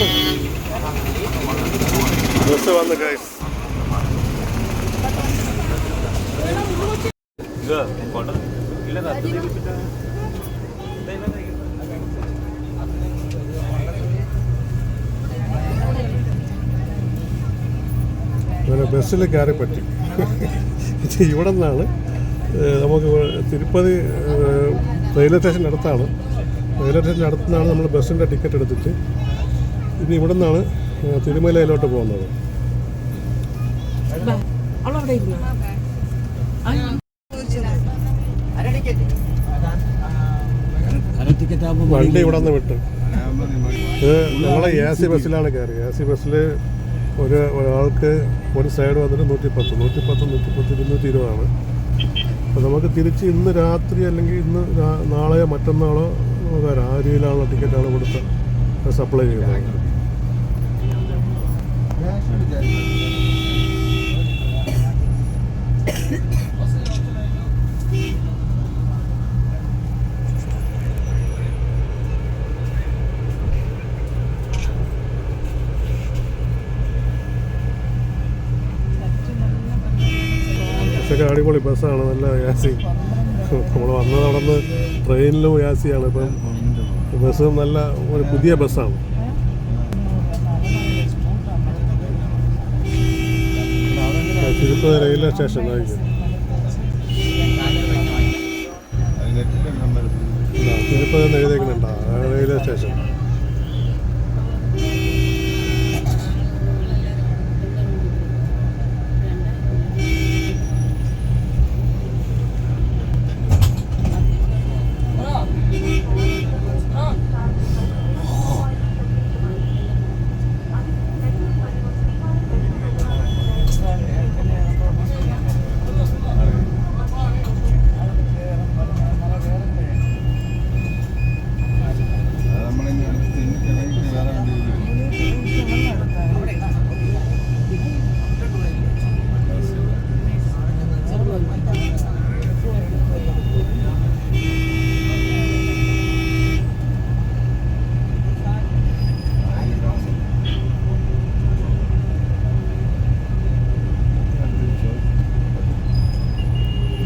ചോറ് ബസ് വന്ന് ഗൈസ് ബസ്സിൽ കയറി പറ്റി. ഇവിടെ നിന്നാണ്. നമുക്ക് തിരുപ്പതി റെയിൽവേ സ്റ്റേഷൻ അടുത്താണ്. റെയിൽവേ സ്റ്റേഷൻ അടുത്തുനിന്നാണ് നമ്മൾ ബസ്സിന്റെ ടിക്കറ്റ് എടുത്തിട്ട്. ഇനി ഇവിടെ നിന്നാണ് തിരുമലയിലോട്ട് പോകുന്നത്. വണ്ടി ഇവിടെ നിന്ന് വിട്ട്. ഇത് ഞങ്ങളെ എ സി ബസ്സിലാണ് കയറി. എ സി ബസ്സിൽ ഒരു ഒരാൾക്ക് ഒരു സൈഡ് വന്നിട്ട് നൂറ്റി പത്ത് നൂറ്റി പത്ത് നൂറ്റി പത്ത് ഇരുന്നൂറ്റി ഇരുപതാണ്. അപ്പോൾ നമുക്ക് തിരിച്ച് ഇന്ന് രാത്രി അല്ലെങ്കിൽ ഇന്ന് നാളെയോ മറ്റന്നാളോ നമുക്ക് ആ രീതിയിലുള്ള ടിക്കറ്റാണ് കൊടുത്ത് സപ്ലൈ ചെയ്യുന്നത്. ബസ്സൊക്കെ അടിപൊളി ബസ്സാണ് നല്ല യാസി. നമ്മൾ വന്നത് അവിടെ നിന്ന് ട്രെയിനിലും യാസിയാണ്. ഇപ്പം ബസ് നല്ല ഒരു പുതിയ ബസ്സാണ്. റെയിൽവേ സ്റ്റേഷൻ ആയിരിക്കും. തിരുപ്പതി എഴുതിയേക്കുന്നുണ്ടോ? Railway station.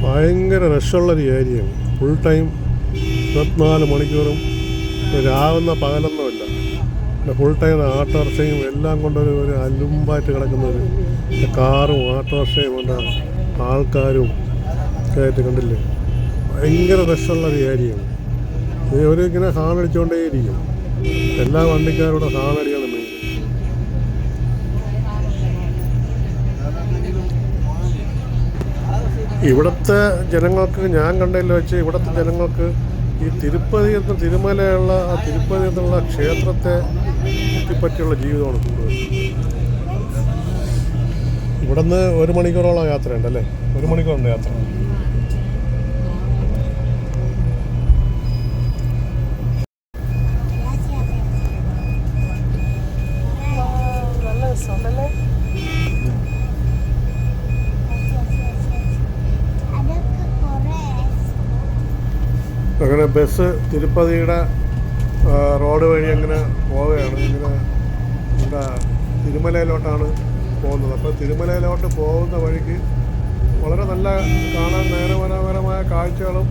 ഭയങ്കര റഷുള്ളൊരു ഏരിയയാണ് ഫുൾ ടൈം ഇരുപത്തിനാല് മണിക്കൂറും രാവുന്ന പകലൊന്നുമില്ല. പിന്നെ ഫുൾ ടൈം ആട്ടോറിക്ഷയും എല്ലാം കൊണ്ടൊരു ഒരു അലുമ്പായിട്ട് കിടക്കുന്ന ഒരു കാറും ആട്ടോറിക്ഷയും കൊണ്ട് ആൾക്കാരും ഒക്കെ കണ്ടില്ലേ? ഭയങ്കര വിഷമുള്ള ഏരിയയാണ് ഇത് ഒരു ഇങ്ങനെ എല്ലാ വണ്ടിക്കാരോടും ഹാണടിയാണ് മെയിൻ ഇവിടുത്തെ ജനങ്ങൾക്ക് ഞാൻ കണ്ടതിൽ വെച്ച് ഇവിടുത്തെ ജനങ്ങൾക്ക് ഈ തിരുപ്പതി എന്ന തിരുമലയുള്ള ആ തിരുപ്പതി എന്നുള്ള ക്ഷേത്രത്തെ ചുറ്റിപ്പറ്റിയുള്ള ജീവിതമാണ് കൂടുതൽ. ഇവിടുന്ന് ഒരു മണിക്കൂറോളം യാത്രയുണ്ടല്ലേ ഒരു മണിക്കൂറുണ്ട് യാത്ര. ബസ് തിരുപ്പതിയുടെ റോഡ് വഴി അങ്ങനെ പോവുകയാണ്. ഇങ്ങനെ എന്താ തിരുമലയിലോട്ടാണ് പോകുന്നത്. അപ്പോൾ തിരുമലയിലോട്ട് പോകുന്ന വഴിക്ക് വളരെ നല്ല കാണാൻ നയനമനോഹരമായ കാഴ്ചകളും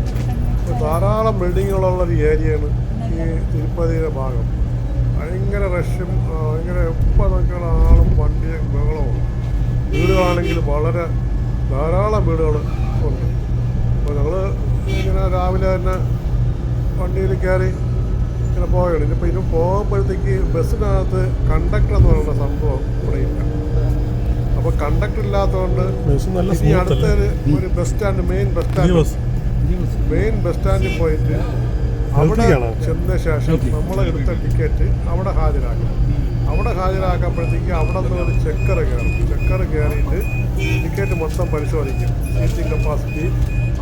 ധാരാളം ബിൽഡിങ്ങുകളുള്ള ഒരു ഏരിയയാണ് ഈ തിരുപ്പതിയുടെ ഭാഗം. ഭയങ്കര റഷും ആ, ഭയങ്കര എപ്പോൾ നോക്കിയുള്ള ആളും വണ്ടി ബഹളവും വീടുകളാണെങ്കിൽ വളരെ ധാരാളം വീടുകൾ ഉണ്ട്. അപ്പോൾ ഞങ്ങൾ ഇങ്ങനെ രാവിലെ തന്നെ വണ്ടിയിൽ കയറി ഇങ്ങനെ പോവുകയാണ്. ഇനിയിപ്പോൾ ഇനി പോകുമ്പോഴത്തേക്ക് ബസ്സിനകത്ത് കണ്ടക്ടർ എന്ന് പറയുന്ന സംഭവം ഇവിടെ ഇല്ല. അപ്പോൾ കണ്ടക്ടർ ഇല്ലാത്തതുകൊണ്ട് ഇനി അടുത്ത ഒരു- ഒരു bus stand main bus stand main bus സ്റ്റാൻഡിൽ പോയിട്ട് അവിടെ ചെന്ന ശേഷം നമ്മൾ എടുത്ത ടിക്കറ്റ് അവിടെ ഹാജരാക്കണം. അവിടെ ഹാജരാക്കുമ്പോഴത്തേക്ക് അവിടെ നിന്ന് ഒരു ചെക്കർ കയറും. ചെക്കർ കയറിയിട്ട് ടിക്കറ്റ് മൊത്തം പരിശോധിക്കും. സീറ്റിംഗ് കപ്പാസിറ്റി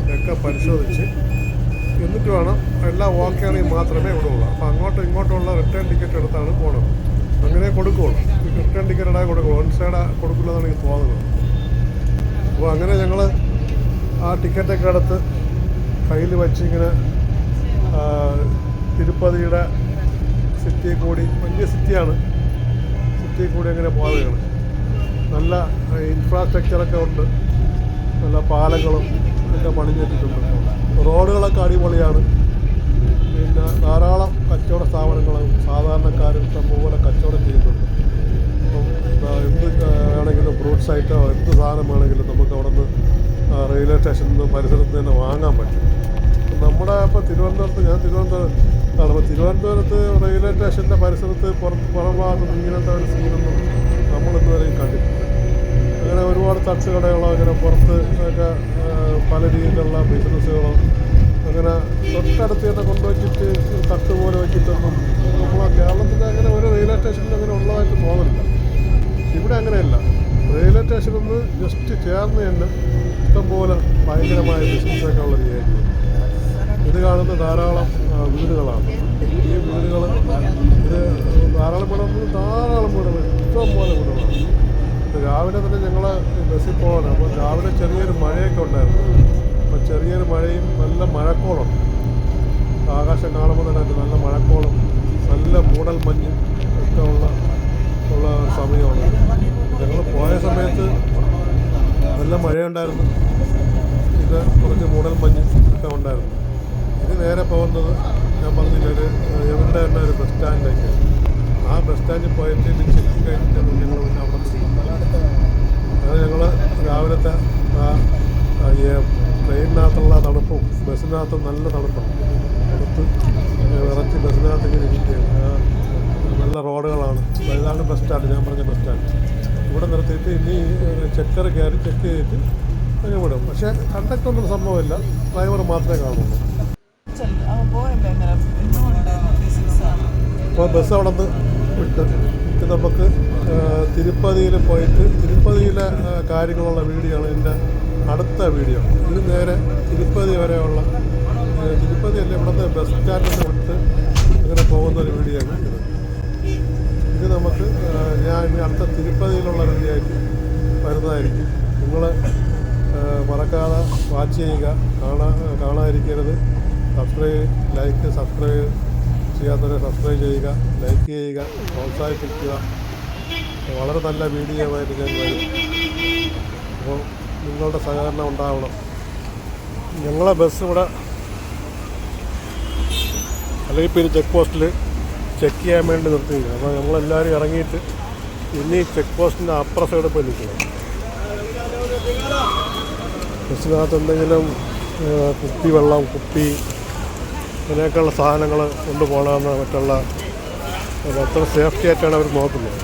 ഒക്കെ പരിശോധിച്ച് എന്നിട്ട് വേണം എല്ലാം ഓക്കെ ആണെങ്കിൽ മാത്രമേ ഇവിടെ ഉള്ളൂ അപ്പോൾ അങ്ങോട്ടും ഇങ്ങോട്ടുള്ള റിട്ടേൺ ടിക്കറ്റ് എടുത്താണ് പോകണം അങ്ങനെ കൊടുക്കുകയുള്ളൂ റിട്ടേൺ ടിക്കറ്റ് ഇടാൻ കൊടുക്കുള്ളൂ. വൺ സൈഡ് കൊടുക്കില്ലെന്നാണ് എനിക്ക് തോന്നുന്നത് അപ്പോൾ അങ്ങനെ ഞങ്ങൾ ആ ടിക്കറ്റൊക്കെ എടുത്ത് കയ്യിൽ വെച്ചിങ്ങനെ തിരുപ്പതിയുടെ സിറ്റി കൂടി വലിയ സിറ്റിയാണ് സിറ്റി കൂടി അങ്ങനെ പോവുകയാണ്. നല്ല ഇൻഫ്രാസ്ട്രക്ചറൊക്കെ ഉണ്ട്. നല്ല പാലങ്ങളും ഒക്കെ പണിഞ്ഞിട്ടുണ്ട്. റോഡുകളൊക്കെ അടിപൊളിയാണ്. പിന്നെ ധാരാളം കച്ചവട സ്ഥാപനങ്ങളും സാധാരണക്കാരും ഇഷ്ടംപോലെ കച്ചവടം ചെയ്യുന്നുണ്ട്. എന്ത് വേണമെങ്കിലും ഫ്രൂട്ട്സ് ഐറ്റോ എന്ത് സാധനം വേണമെങ്കിലും നമുക്ക് അവിടെ നിന്ന് റെയിൽവേ സ്റ്റേഷനിൽ നിന്ന് പരിസരത്ത് തന്നെ വാങ്ങാൻ പറ്റും. നമ്മുടെ ഇപ്പോൾ തിരുവനന്തപുരത്ത് ഞാൻ തിരുവനന്തപുരത്താണ് അപ്പോൾ തിരുവനന്തപുരത്ത് റെയിൽവേ സ്റ്റേഷന്റെ പരിസരത്ത് പുറം പുറം ഭാഗത്ത് ഇങ്ങനത്തെ ഒരു സീനൊന്നും നമ്മൾ ഇതുവരെയും കണ്ടിട്ടില്ല. അങ്ങനെ ഒരുപാട് തട്ടുകടകളോ അങ്ങനെ പുറത്ത് ഒക്കെ പല രീതിയിലുള്ള ബിസിനസ്സുകളോ അങ്ങനെ തൊട്ടടുത്ത് തന്നെ കൊണ്ടുവച്ചിട്ട് തട്ട് പോലെ വെച്ചിട്ടൊന്നും നമ്മളെ കേരളത്തിൽ അങ്ങനെ ഒരു റെയിൽവേ സ്റ്റേഷനിൽ അങ്ങനെ ഉള്ളതായിട്ട് തോന്നില്ല ഇവിടെ അങ്ങനെയല്ല. റെയിൽവേ സ്റ്റേഷനിൽ നിന്ന് ജസ്റ്റ് ചേർന്ന് തന്നെ ഇഷ്ടംപോലെ ഭയങ്കരമായ ബിസിനസ്സൊക്കെ ഉള്ള ഏരിയ ഇത് കാണുന്ന ധാരാളം വീടുകളാണ്. ഈ വീടുകൾ ഇത് ധാരാളം വീടുകൾ ധാരാളം വീടുകൾ ഇഷ്ടംപോലെ വീടുകളാണ്. രാവിലെ തന്നെ ഞങ്ങൾ ബസ്സിൽ പോകണം അപ്പോൾ രാവിലെ ചെറിയൊരു മഴയൊക്കെ ഉണ്ടായിരുന്നു. അപ്പോൾ ചെറിയൊരു മഴയും നല്ല മഴക്കോളം. ആകാശം കാണുമ്പോൾ തന്നെ നല്ല മഴക്കോളം നല്ല മൂടൽ മഞ്ഞും ഒക്കെ ഉള്ള ഉള്ള സമയമാണ്. ഞങ്ങൾ പോയ സമയത്ത് നല്ല മഴയുണ്ടായിരുന്നു. ഇത് കുറച്ച് മൂടൽ മഞ്ഞ് ഒക്കെ ഉണ്ടായിരുന്നു. ഇത് നേരെ പോകുന്നത് ഞാൻ പറഞ്ഞില്ല ഒരു എവിടെ തന്നെ ഒരു ബസ് സ്റ്റാൻഡിലേക്ക്. ബസ് സ്റ്റാൻഡിൽ പോയിട്ട് ഇത് ചെക്ക് കഴിഞ്ഞിട്ടാണ് ഞങ്ങൾ പിന്നെ അവിടെ അങ്ങനെ അത് ഞങ്ങൾ രാവിലത്തെ ആ ട്രെയിനിനകത്തുള്ള തണുപ്പും ബസ്സിനകത്ത് നല്ല തണുപ്പാണ്. തണുത്ത് വിറച്ച് ബസ്സിനകത്ത് ഇങ്ങനെ ഇരിക്കുകയാണ്. നല്ല റോഡുകളാണ്. വലുതാണ് ബസ് സ്റ്റാൻഡ് ഞാൻ പറഞ്ഞ ബസ് സ്റ്റാൻഡ് ഇവിടെ നിർത്തിയിട്ട് ഇനി ചെക്കർ കയറി ചെക്ക് ചെയ്തിട്ട് അങ്ങ് വിടും. പക്ഷേ കണ്ടക്ടർ ഒന്നും സംഭവമില്ല. ഡ്രൈവർ മാത്രമേ കാണുള്ളൂ. ഇപ്പോൾ അപ്പോൾ ബസ് അവിടെ നിന്ന് വിട്ട് ഇത് നമുക്ക് തിരുപ്പതിയിൽ പോയിട്ട് തിരുപ്പതിയിലെ കാര്യങ്ങളുള്ള വീഡിയോ ആണ് എന്റെ അടുത്ത വീഡിയോ. ഇത് നേരെ തിരുപ്പതി വരെയുള്ള തിരുപ്പതി അല്ല ഇവിടുത്തെ ബസ് സ്റ്റാൻഡിൽ വിട്ട് ഇങ്ങനെ പോകുന്ന ഒരു വീഡിയോ ആണ് ഇത്. ഇത് നമുക്ക് ഞാൻ ഇനി അടുത്ത തിരുപ്പതിയിലുള്ള വീഡിയോ ആയിട്ട് വരുന്നതായിരിക്കും. നിങ്ങൾ മറക്കാതെ വാച്ച് ചെയ്യുക. കാണാ കാണാതിരിക്കരുത്. Subscribe like subscribe. ചെയ്യാത്തവരെ സബ്സ്ക്രൈബ് ചെയ്യുക ലൈക്ക് ചെയ്യുക പ്രോത്സാഹിപ്പിക്കുക. വളരെ നല്ല വീഡിയോ ആയിട്ട് ഞാൻ വരും. അപ്പോൾ നിങ്ങളുടെ സഹകരണം ഉണ്ടാവണം. ഞങ്ങളെ ബസ് ഇവിടെ അല്ലെങ്കിൽ ചെക്ക് പോസ്റ്റിൽ ചെക്ക് ചെയ്യാൻ വേണ്ടി നിർത്തിയില്ല. അപ്പോൾ ഞങ്ങളെല്ലാവരും ഇറങ്ങിയിട്ട് ഇനി ചെക്ക് പോസ്റ്റിന്റെ അപ്പുറ സൈഡ് പോയി നിൽക്കണം. ബസ്സിനകത്ത് എന്തെങ്കിലും കുപ്പി വെള്ളം കുപ്പി അങ്ങനെയൊക്കെയുള്ള സാധനങ്ങൾ കൊണ്ടുപോകണമെന്ന് മറ്റുള്ള അത് അത്ര സേഫ്റ്റി ആയിട്ടാണ് അവർ നോക്കുന്നത്.